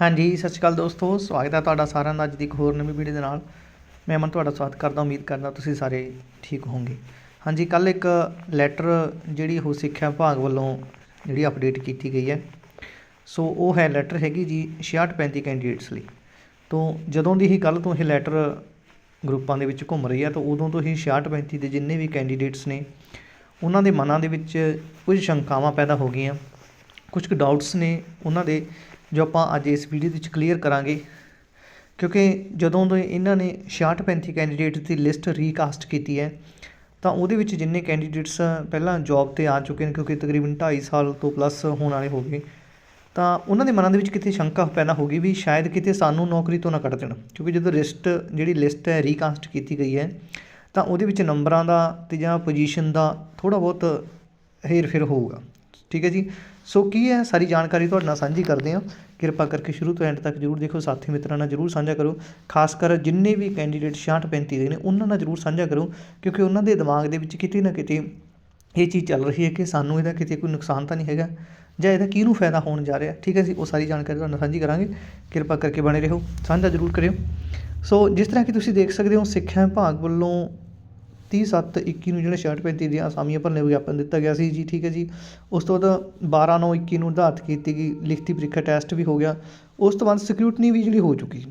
ਹਾਂਜੀ, ਸਤਿ ਸ਼੍ਰੀ ਅਕਾਲ ਦੋਸਤੋ, ਸਵਾਗਤ ਹੈ ਤੁਹਾਡਾ ਸਾਰਿਆਂ ਦਾ ਅੱਜ ਦੀ ਇੱਕ ਹੋਰ ਨਵੀਂ ਵੀਡੀਓ ਦੇ ਨਾਲ। ਮੈਂ ਅਮਨ, ਤੁਹਾਡਾ ਸਵਾਗਤ ਕਰਦਾ, ਉਮੀਦ ਕਰਦਾ ਤੁਸੀਂ ਸਾਰੇ ਠੀਕ ਹੋਵੋਗੇ। ਹਾਂਜੀ ਕੱਲ ਇੱਕ ਲੈਟਰ ਜਿਹੜੀ ਉਹ ਸਿੱਖਿਆ ਵਿਭਾਗ ਵੱਲੋਂ ਜਿਹੜੀ ਅਪਡੇਟ ਕੀਤੀ ਗਈ ਹੈ। ਸੋ ਉਹ ਹੈ ਲੈਟਰ ਹੈਗੀ ਜੀ 6635 ਕੈਂਡੀਡੇਟਸ ਲਈ। ਤੋਂ ਜਦੋਂ ਦੀ ਹੀ ਕੱਲ ਤੋਂ ਇਹ ਲੈਟਰ ਗਰੁੱਪਾਂ ਦੇ ਵਿੱਚ ਘੁੰਮ ਰਹੀ ਹੈ, ਤਾਂ ਉਦੋਂ ਤੋਂ ਹੀ 6635 ਦੇ ਜਿੰਨੇ ਵੀ ਕੈਂਡੀਡੇਟਸ ਨੇ, ਉਹਨਾਂ ਦੇ ਮਨਾਂ ਦੇ ਵਿੱਚ ਕੁਝ ਸ਼ੰਕਾਵਾਂ ਪੈਦਾ ਹੋ ਗਈਆਂ। ਕੁਝ ਕੁ ਡਾਊਟਸ ਨੇ ਉਹਨਾਂ ਦੇ। ਜੋ ਆਪਾਂ ਅੱਜ ਇਸ ਵੀਡੀਓ ਵਿੱਚ ਕਲੀਅਰ ਕਰਾਂਗੇ, ਕਿਉਂਕਿ ਜਦੋਂ ਤੋਂ ਇਹਨਾਂ ਨੇ 6635 ਕੈਂਡੀਡੇਟਸ ਦੀ ਲਿਸਟ ਰੀਕਾਸਟ ਕੀਤੀ ਹੈ, ਤਾਂ ਉਹਦੇ ਵਿੱਚ ਜਿੰਨੇ ਕੈਂਡੀਡੇਟਸ ਪਹਿਲਾਂ ਜੌਬ ਤੇ ਆ ਚੁੱਕੇ ਨੇ, ਕਿਉਂਕਿ ਤਕਰੀਬਨ 2.5 ਸਾਲ ਤੋਂ ਪਲੱਸ ਹੋਣ ਵਾਲੇ ਹੋ ਗਏ, ਤਾਂ ਉਹਨਾਂ ਦੇ ਮਨਾਂ ਦੇ ਵਿੱਚ ਕਿਤੇ ਸ਼ੰਕਾ ਪੈਦਾ ਹੋ ਗਈ ਵੀ ਸ਼ਾਇਦ ਕਿਤੇ ਸਾਨੂੰ ਨੌਕਰੀ ਤੋਂ ਨਾ ਕੱਢ ਦੇਣ, ਕਿਉਂਕਿ ਜਦੋਂ ਲਿਸਟ ਜਿਹੜੀ ਲਿਸਟ ਹੈ ਰੀਕਾਸਟ ਕੀਤੀ ਗਈ ਹੈ, ਤਾਂ ਉਹਦੇ ਵਿੱਚ ਨੰਬਰਾਂ ਦਾ ਤੇ ਜਾਂ ਪੋਜੀਸ਼ਨ ਦਾ ਥੋੜਾ ਬਹੁਤ ਹੇਰ ਫੇਰ ਹੋਊਗਾ, ਠੀਕ ਹੈ ਜੀ? ਸੋ ਕੀ ਹੈ? ਸਾਰੀ ਜਾਣਕਾਰੀ ਤੁਹਾਡੇ ਨਾਲ ਸਾਂਝੀ ਕਰਦੇ ਹਾਂ। ਕਿਰਪਾ ਕਰਕੇ ਸ਼ੁਰੂ ਤੋਂ ਐਂਡ ਤੱਕ ਜਰੂਰ ਦੇਖੋ। ਸਾਥੀ ਮਿੱਤਰਾਂ ਨਾਲ ਜਰੂਰ ਸਾਂਝਾ ਕਰੋ। ਖਾਸ ਕਰ ਜਿੰਨੇ ਵੀ ਕੈਂਡੀਡੇਟ 6535 ਦੇ ਨੇ, ਉਹਨਾਂ ਨਾਲ ਜਰੂਰ ਸਾਂਝਾ ਕਰੋ। ਕਿਉਂਕਿ ਉਹਨਾਂ ਦੇ ਦਿਮਾਗ ਦੇ ਵਿੱਚ ਕਿਤੇ ਨਾ ਕਿਤੇ ਇਹ ਚੀਜ਼ ਚੱਲ ਰਹੀ ਹੈ ਕਿ ਸਾਨੂੰ ਇਹਦਾ ਕਿਤੇ ਕੋਈ ਨੁਕਸਾਨ ਤਾਂ ਨਹੀਂ ਹੈਗਾ ਜਾਂ ਇਹਦਾ ਕਿਹਨੂੰ ਫਾਇਦਾ ਹੋਣ ਜਾ ਰਿਹਾ। ਠੀਕ ਹੈ ਜੀ? ਉਹ ਸਾਰੀ ਜਾਣਕਾਰੀ ਤੁਹਾਨੂੰ ਸਾਂਝੀ ਕਰਾਂਗੇ। ਕਿਰਪਾ ਕਰਕੇ ਬਣੇ ਰਹੋ। ਸਾਂਝਾ ਜਰੂਰ ਕਰਿਓ। ਸੋ ਜਿਸ ਤਰ੍ਹਾਂ ਕਿ ਤੁਸੀਂ ਦੇਖ ਸਕਦੇ ਹੋ, ਸਿੱਖਿਆ ਵਿਭਾਗ ਵੱਲੋਂ 30 7 21 ਨੂੰ ਜਿਹੜਾ 6535 ਦੀਆਂ ਅਸਾਮੀਆਂ ਭਰਨੇ ਵਿਗਿਆਪਨ ਦਿੱਤਾ ਗਿਆ ਸੀ ਜੀ, ਠੀਕ ਹੈ ਜੀ। ਉਸ ਤੋਂ ਬਾਅਦ 12 9 21 ਨੂੰ ਨਿਰਧਾਰਤ ਕੀਤੀ ਗਈ, ਲਿਖਤੀ ਪ੍ਰੀਖਿਆ ਟੈਸਟ ਵੀ ਹੋ ਗਿਆ। ਉਸ ਤੋਂ ਬਾਅਦ ਸਕਰੂਟਨੀ ਵੀ ਜਿਹੜੀ ਹੋ ਚੁੱਕੀ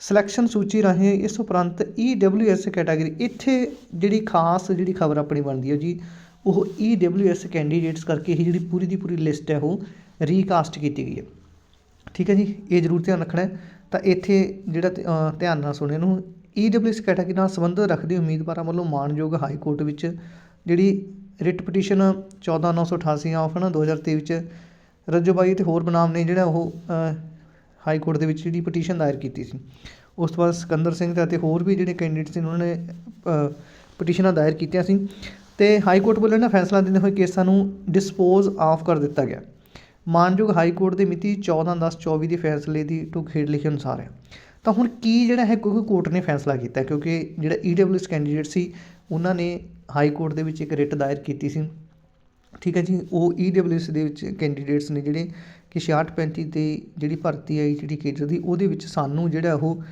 ਸਿਲੈਕਸ਼ਨ ਸੂਚੀ ਰਾਹੀਂ ਇਸ ਉਪਰੰਤ ਈਡਬਲਯੂਐਸ ਕੈਟਾਗਰੀ, ਇੱਥੇ ਜਿਹੜੀ ਖਾਸ ਜਿਹੜੀ ਖਬਰ ਆਪਣੀ ਬਣਦੀ ਹੈ ਜੀ, ਉਹ ਈਡਬਲਯੂਐਸ ਕੈਂਡੀਡੇਟਸ ਕਰਕੇ ਇਹ ਜਿਹੜੀ ਪੂਰੀ ਦੀ ਪੂਰੀ ਲਿਸਟ ਹੈ, ਉਹ ਰੀਕਾਸਟ ਕੀਤੀ ਗਈ ਹੈ। ਠੀਕ ਹੈ ਜੀ, ਇਹ ਜ਼ਰੂਰ ਧਿਆਨ ਰੱਖਣਾ ਹੈ। ਤਾਂ ਇੱਥੇ ਜਿਹੜਾ ਧਿਆਨ ਨਾਲ ਸੁਣਿਆ ਨੂੰ ਈਡਬਲਯੂਐਸ ਕੈਟਾਗਰੀ ਨਾਲ ਸੰਬੰਧ ਰੱਖਦੇ ਉਮੀਦਵਾਰਾਂ ਵੱਲੋਂ ਮਾਣਯੋਗ ਹਾਈ ਕੋਰਟ ਵਿੱਚ ਜਿਹੜੀ ਰਿਟ ਪਟੀਸ਼ਨ 14988 ਆਫ ਨਾ 2023 ਵਿੱਚ ਰੱਜੋਬਾਈ ਤੇ ਹੋਰ ਬਨਾਮ ਨੇ ਜਿਹੜਾ ਉਹ ਹਾਈ ਕੋਰਟ ਦੇ ਵਿੱਚ ਜਿਹੜੀ ਪਟੀਸ਼ਨ ਦਾਇਰ ਕੀਤੀ ਸੀ। ਉਸ ਤੋਂ ਬਾਅਦ ਸਿਕੰਦਰ ਸਿੰਘ ਤੇ ਅਤੇ ਹੋਰ ਵੀ ਜਿਹੜੇ ਕੈਂਡੀਡੇਟ ਸੀ, ਉਹਨਾਂ ਨੇ ਪਟੀਸ਼ਨਾਂ ਦਾਇਰ ਕੀਤੀਆਂ ਸੀ ਤੇ ਹਾਈ ਕੋਰਟ ਵੱਲੋਂ ਨਾ ਫੈਸਲਾ ਦਿੰਦੇ ਹੋਏ ਕੇਸਾਂ ਨੂੰ ਡਿਸਪੋਜ਼ ਆਫ ਕਰ ਦਿੱਤਾ ਗਿਆ। ਮਾਨਯੋਗ ਹਾਈ ਕੋਰਟ ਦੀ ਮਿਤੀ 14/10/24 ਦੇ ਫੈਸਲੇ ਦੀ ਟੁਕ ਹੇਠ ਲਿਖੇ ਅਨੁਸਾਰ ਹੈ। ਤਾਂ ਹੁਣ ਕੀ ਜਿਹੜਾ ਹੈ, ਕਿਉਂਕਿ ਕੋਰਟ ਨੇ ਫੈਸਲਾ ਕੀਤਾ ਕਿਉਂਕਿ ਜਿਹੜਾ ਈਡਬਲਯੂਐਸ ਕੈਂਡੀਡੇਟ ਸੀ, ਉਹਨਾਂ ਨੇ ਹਾਈ ਕੋਰਟ ਦੇ ਵਿੱਚ ਇੱਕ ਰਿਟ ਦਾਇਰ ਕੀਤੀ ਸੀ। ਠੀਕ ਹੈ ਜੀ, ਉਹ ਈਡਬਲਯੂਐਸ ਦੇ ਵਿੱਚ ਕੈਂਡੀਡੇਟਸ ਨੇ ਜਿਹੜੇ ਕਿ 6635 ਤੇ ਜਿਹੜੀ ਭਰਤੀ ਆਈ ਜਿਹੜੀ ਕੇਡਰ ਦੀ, ਉਹਦੇ ਵਿੱਚ ਸਾਨੂੰ ਜਿਹੜਾ ਉਹ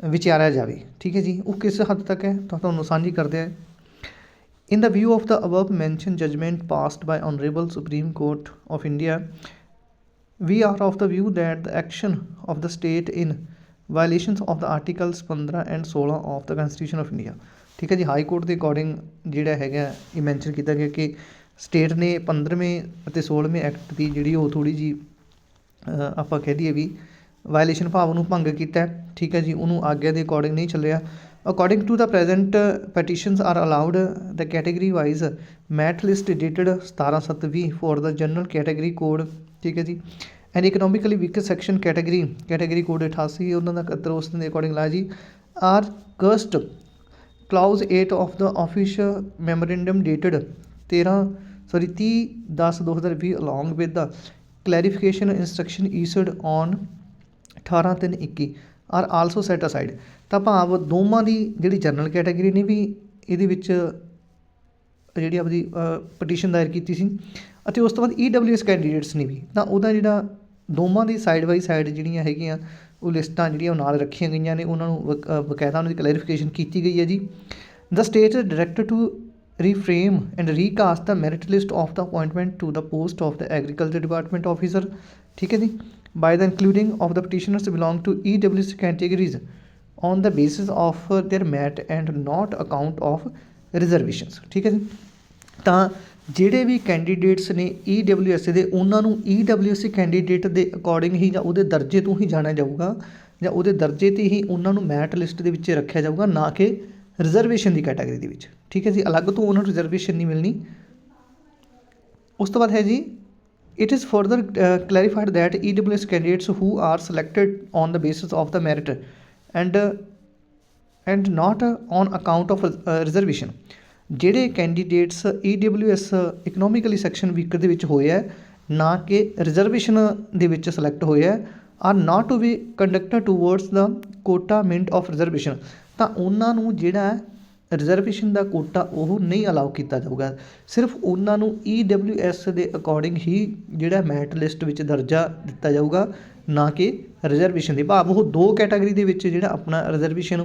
ਵਿਚਾਰਿਆ ਜਾਵੇ। ਠੀਕ ਹੈ ਜੀ, ਉਹ ਕਿਸ ਹੱਦ ਤੱਕ ਹੈ, ਤਾਂ ਤੁਹਾਨੂੰ ਸਾਂਝੀ ਕਰਦੇ ਆ in the view of the above mentioned judgment passed by Honorable supreme court of India we are of the view that the action of the state in violations of the articles 15 and 16 of the Constitution of India ਠੀਕ ਹੈ ਜੀ high court ਦੇ according ਜਿਹੜਾ ਹੈਗਾ ਇਹ mention ਕੀਤਾ ਗਿਆ ਕਿ ਸਟੇਟ ਨੇ 15ਵੇਂ ਅਤੇ 16ਵੇਂ ਐਕਟ ਦੀ ਜਿਹੜੀ ਉਹ ਥੋੜੀ ਜੀ ਆਪਾਂ ਕਹਿ ਦਈਏ ਵੀ ਵਾਇਲੇਸ਼ਨ ਭਾਵ ਨੂੰ ਭੰਗ ਕੀਤਾ ਠੀਕ ਹੈ ਜੀ, ਉਹਨੂੰ ਆਗਿਆ ਦੇ ਅਕੋਰਡਿੰਗ ਨਹੀਂ ਚੱਲਿਆ। According to the present petitions are allowed the category wise merit list dated 17720 for the general category code ਠੀਕ ਹੈ ਜੀ and economically weak section category category code 88 ਉਹਨਾਂ ਦਾ ਕਦਰ ਉਸ ਦੇ ਅਕੋਰਡਿੰਗ ਲਾਇਆ ਜੀ। Are quashed clause 8 of the official memorandum dated 13 sorry 30 10 2020 along with the clarification instruction issued on 18 3 21 are also set aside ਤਾਂ ਭਾਵ ਦੋਵਾਂ ਦੀ ਜਿਹੜੀ ਜਨਰਲ ਕੈਟਾਗਰੀ ਨੇ ਵੀ ਇਹਦੇ ਵਿੱਚ ਜਿਹੜੀ ਆਪਦੀ ਪਟੀਸ਼ਨ ਦਾਇਰ ਕੀਤੀ ਸੀ। ਅਤੇ ਉਸ ਤੋਂ ਬਾਅਦ ਈਡਬਲਯੂਐਸ ਕੈਂਡੀਡੇਟਸ ਨੇ ਵੀ। ਤਾਂ ਉਹਦਾ ਜਿਹੜਾ ਦੋਵਾਂ ਦੀ ਸਾਈਡ ਬਾਈ ਸਾਈਡ ਜਿਹੜੀਆਂ ਹੈਗੀਆਂ ਉਹ ਲਿਸਟਾਂ ਜਿਹੜੀਆਂ ਉਹ ਨਾਲ ਰੱਖੀਆਂ ਗਈਆਂ ਨੇ ਉਹਨਾਂ ਨੂੰ ਬਕਾਇਦਾ ਉਹਨਾਂ ਦੀ ਕਲੈਰੀਫਿਕੇਸ਼ਨ ਕੀਤੀ ਗਈ ਹੈ ਜੀ the state director to reframe and recast the merit list of the appointment to the post of the agriculture department officer ਠੀਕ ਹੈ ਜੀ by the including of the petitioners belong to EWC categories on the basis of their merit and not account of reservations ਠੀਕ ਹੈ ਜੀ ਤਾਂ ਜਿਹੜੇ ਵੀ candidates ਨੇ EWS ਦੇ ਉਹਨਾਂ ਨੂੰ EWS ਕੈਂਡੀਡੇਟ ਦੇ ਅਕੋਰਡਿੰਗ ਹੀ ਜਾਂ ਉਹਦੇ ਦਰਜੇ ਤੋਂ ਹੀ ਜਾਣਿਆ ਜਾਊਗਾ ਜਾਂ ਉਹਦੇ ਦਰਜੇ ਤੇ ਹੀ ਉਹਨਾਂ ਨੂੰ ਮੈਟ ਲਿਸਟ ਦੇ ਵਿੱਚ ਰੱਖਿਆ ਜਾਊਗਾ ਨਾ ਕਿ ਰਿਜ਼ਰਵੇਸ਼ਨ ਦੀ ਕੈਟਾਗਰੀ ਦੇ ਵਿੱਚ। ਠੀਕ ਹੈ ਜੀ? ਅਲੱਗ ਤੋਂ ਉਹਨਾਂ ਨੂੰ ਰਿਜ਼ਰਵੇਸ਼ਨ ਨਹੀਂ ਮਿਲਣੀ। ਉਸ ਤੋਂ ਬਾਅਦ ਹੈ ਜੀ it is further clarified that EWS candidates who are selected on the basis of the merit and and not on account of uh, reservation ਜਿਹੜੇ candidates EWS economically section weaker ਦੇ ਵਿੱਚ ਹੋਏ ਹੈ ਨਾ ਕਿ ਰਿਜ਼ਰਵੇਸ਼ਨ ਦੇ ਵਿੱਚ ਸਿਲੈਕਟ ਹੋਏ ਹੈ are not to be conducted towards the quota meant of reservation ਤਾਂ ਉਹਨਾਂ ਨੂੰ ਜਿਹੜਾ ਰਿਜ਼ਰਵੇਸ਼ਨ ਦਾ ਕੋਟਾ ਉਹ ਨਹੀਂ ਅਲਾਉ ਕੀਤਾ ਜਾਊਗਾ। ਸਿਰਫ ਉਹਨਾਂ ਨੂੰ EWS ਦੇ ਅਕੋਰਡਿੰਗ ਹੀ ਜਿਹੜਾ ਮੈਟ ਲਿਸਟ ਵਿੱਚ ਦਰਜਾ ਦਿੱਤਾ ਜਾਊਗਾ, ਨਾ ਕਿ ਰਿਜ਼ਰਵੇਸ਼ਨ ਦੇ ਭਾਵ ਉਹ ਦੋ ਕੈਟਾਗਰੀ ਦੇ ਵਿੱਚ ਜਿਹੜਾ ਆਪਣਾ ਰਿਜ਼ਰਵੇਸ਼ਨ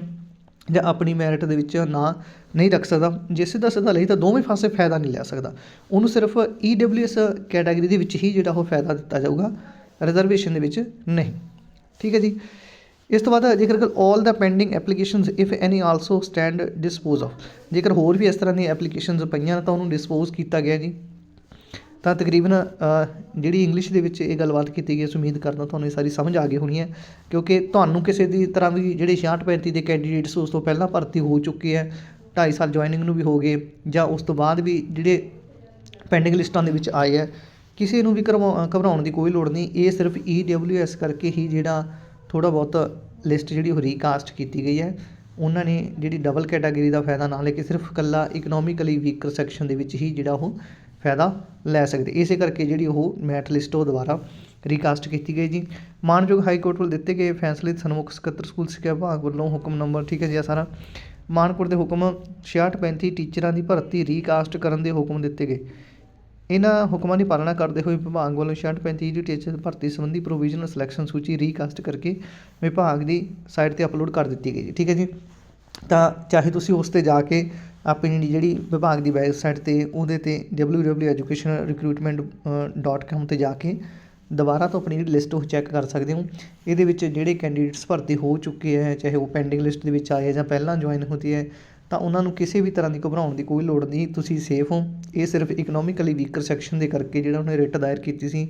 ਜਾਂ ਆਪਣੀ ਮੈਰਿਟ ਦੇ ਵਿੱਚ ਨਾਂ, ਨਹੀਂ ਰੱਖ ਸਕਦਾ। ਜੇ ਸਿੱਧਾ ਸਿੱਧਾ ਲਈ ਤਾਂ ਦੋਵੇਂ ਪਾਸੇ ਫਾਇਦਾ ਨਹੀਂ ਲੈ ਸਕਦਾ। ਉਹਨੂੰ ਸਿਰਫ ਈਡਬਲਯੂਐਸ ਕੈਟਾਗਰੀ ਦੇ ਵਿੱਚ ਹੀ ਜਿਹੜਾ ਉਹ ਫਾਇਦਾ ਦਿੱਤਾ ਜਾਊਗਾ। ਰਿਜ਼ਰਵੇਸ਼ਨ ਦੇ ਵਿੱਚ ਨਹੀਂ। ਠੀਕ ਹੈ ਜੀ? ਇਸ ਤੋਂ ਬਾਅਦ ਜੇਕਰ all the pending applications if any also stand dispose of ਜੇਕਰ ਹੋਰ ਵੀ ਇਸ ਤਰ੍ਹਾਂ ਦੀਆਂ ਐਪਲੀਕੇਸ਼ਨਸ ਪਈਆਂ ਤਾਂ ਉਹਨੂੰ ਡਿਸਪੋਜ਼ ਕੀਤਾ ਗਿਆ ਜੀ। ਤਾਂ ਤਕਰੀਬਨ ਜਿਹੜੀ ਇੰਗਲਿਸ਼ ਦੇ ਵਿੱਚ ਇਹ ਗੱਲਬਾਤ ਕੀਤੀ ਗਈ ਹੈ ਸੋ ਉਮੀਦ ਕਰਦਾ ਤੁਹਾਨੂੰ ਇਹ ਸਾਰੀ ਸਮਝ ਆ ਗਈ ਹੋਣੀ ਹੈ, ਕਿਉਂਕਿ ਤੁਹਾਨੂੰ ਕਿਸੇ ਦੀ ਤਰ੍ਹਾਂ ਵੀ ਜਿਹੜੇ 66 35 ਦੇ ਕੈਂਡੀਡੇਟਸ ਉਸ ਤੋਂ ਪਹਿਲਾਂ ਭਰਤੀ ਹੋ ਚੁੱਕੇ ਹੈ 2.5 ਸਾਲ ਜੁਆਇਨਿੰਗ ਨੂੰ ਵੀ ਹੋ ਗਏ, ਜਾਂ ਉਸ ਤੋਂ ਬਾਅਦ ਵੀ ਜਿਹੜੇ ਪੈਂਡਿੰਗ ਲਿਸਟਾਂ ਦੇ ਵਿੱਚ ਆਏ ਹੈ, ਕਿਸੇ ਨੂੰ ਵੀ ਘਬਰਾਉ- ਘਬਰਾਉਣ ਦੀ ਕੋਈ ਲੋੜ ਨਹੀਂ, ਇਹ ਸਿਰਫ ਈਡਬਲਯੂਐਸ ਕਰਕੇ ਹੀ ਜਿਹੜਾ ਥੋੜਾ ਬਹੁਤ ਲਿਸਟ ਜਿਹੜੀ ਉਹ ਰੀਕਾਸਟ ਕੀਤੀ ਗਈ ਹੈ, ਉਹਨਾਂ ਨੇ ਜਿਹੜੀ ਡਬਲ ਕੈਟਾਗਰੀ ਦਾ ਫਾਇਦਾ ਨਾ ਲੈ ਕੇ ਸਿਰਫ ਕੱਲਾ ਇਕਨੋਮਿਕਲੀ ਵੀਕਰ ਸੈਕਸ਼ਨ ਦੇ ਵਿੱਚ ਹੀ ਜਿਹੜਾ ਉਹ ਫਾਇਦਾ ਲੈ ਸਕਦੇ। ਇਸੇ ਕਰਕੇ ਜਿਹੜੀ ਉਹ ਮੈਟ ਲਿਸਟ ਉਹ ਦੁਬਾਰਾ ਰੀਕਾਸਟ ਕੀਤੀ ਗਈ ਜੀ। ਮਾਨਯੋਗ ਹਾਈ ਕੋਰਟ ਵੱਲ ਦਿੱਤੇ ਗਏ ਫੈਸਲੇ ਦੇ ਸਨਮੁਖ ਸਕੱਤਰ ਸਕੂਲ ਸਿੱਖਿਆ ਵਿਭਾਗ ਵੱਲੋਂ ਹੁਕਮ ਨੰਬਰ, ਠੀਕ ਹੈ ਜੀ ਇਹ ਸਾਰਾ, ਮਾਨਕੋਟ ਦੇ ਹੁਕਮ 6635 ਟੀਚਰਾਂ ਦੀ ਭਰਤੀ ਰੀਕਾਸਟ ਕਰਨ ਦੇ ਹੁਕਮ ਦਿੱਤੇ ਗਏ। ਇਹਨਾਂ ਹੁਕਮਾਂ ਦੀ ਪਾਲਣਾ ਕਰਦੇ ਹੋਏ ਵਿਭਾਗ ਵੱਲੋਂ 6535 ਦੀ ਟੀਚਰ ਭਰਤੀ ਸੰਬੰਧੀ ਪ੍ਰੋਵੀਜ਼ਨਲ ਸਿਲੈਕਸ਼ਨ ਸੂਚੀ ਰੀਕਾਸਟ ਕਰਕੇ ਵਿਭਾਗ ਦੀ ਸਾਈਟ ਤੇ ਅਪਲੋਡ ਕਰ ਦਿੱਤੀ ਗਈ ਜੀ, ਠੀਕ ਹੈ ਜੀ। ਤਾਂ ਚਾਹੇ ਤੁਸੀਂ ਉਸ ਤੇ ਜਾ ਕੇ ਆਪਣੀ ਜਿਹੜੀ ਵਿਭਾਗ ਦੀ ਵੈਬਸਾਈਟ ਤੇ ਉਹਦੇ ਤੇ W W education recruitment dot www.educationrecruitment.com ਤੇ ਜਾ ਕੇ ਦੁਬਾਰਾ ਤੋਂ ਆਪਣੀ ਜਿਹੜੀ ਲਿਸਟ ਉਹ ਚੈੱਕ ਕਰ ਸਕਦੇ ਹੋ। ਇਹਦੇ ਵਿੱਚ ਜਿਹੜੇ ਕੈਂਡੀਡੇਟਸ ਭਰਤੀ ਹੋ ਚੁੱਕੇ ਹੈ, ਚਾਹੇ ਉਹ ਪੈਂਡਿੰਗ ਲਿਸਟ ਦੇ ਵਿੱਚ ਆਏ ਜਾਂ ਪਹਿਲਾਂ ਜੁਆਇਨ ਹੁੰਦੀ ਹੈ, ਤਾਂ ਉਹਨਾਂ ਨੂੰ ਕਿਸੇ ਵੀ ਤਰ੍ਹਾਂ ਦੀ ਘਬਰਾਉਣ ਦੀ ਕੋਈ ਲੋੜ ਨਹੀਂ, ਤੁਸੀਂ ਸੇਫ ਹੋ। ਇਹ ਸਿਰਫ ਇਕਨੋਮਿਕਲੀ ਵੀਕਰ ਸੈਕਸ਼ਨ ਦੇ ਕਰਕੇ ਜਿਹੜਾ ਉਹਨੇ ਰਿਟ ਦਾਇਰ ਕੀਤੀ ਸੀ,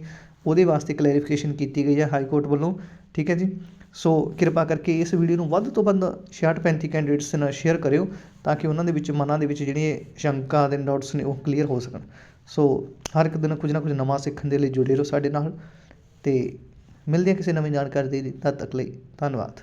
ਉਹਦੇ ਵਾਸਤੇ ਕਲੈਰੀਫਿਕੇਸ਼ਨ ਕੀਤੀ ਗਈ ਹੈ ਹਾਈ ਕੋਰਟ ਵੱਲੋਂ। ਠੀਕ ਹੈ ਜੀ? ਸੋ ਕਿਰਪਾ ਕਰਕੇ ਇਸ ਵੀਡੀਓ ਨੂੰ ਵੱਧ ਤੋਂ ਵੱਧ 66 35 ਕੈਂਡੀਡੇਟਸ ਨਾਲ ਸ਼ੇਅਰ ਕਰਿਓ ਤਾਂ ਕਿ ਉਹਨਾਂ ਦੇ ਵਿੱਚ ਮਨਾਂ ਦੇ ਵਿੱਚ ਜਿਹੜੀਆਂ ਸ਼ੰਕਾ ਦੇ ਡਾਊਟਸ ਨੇ ਉਹ ਕਲੀਅਰ ਹੋ ਸਕਣ। ਸੋ ਹਰ ਇੱਕ ਦਿਨ ਕੁਝ ਨਾ ਕੁਝ ਨਵਾਂ ਸਿੱਖਣ ਦੇ ਲਈ ਜੁੜੇ ਰਹੋ ਸਾਡੇ ਨਾਲ ਤੇ ਮਿਲਦੇ ਹਾਂ ਕਿਸੇ ਨਵੀਂ ਜਾਣਕਾਰੀ ਦੇ ਤਦ ਤੱਕ ਲਈ ਧੰਨਵਾਦ।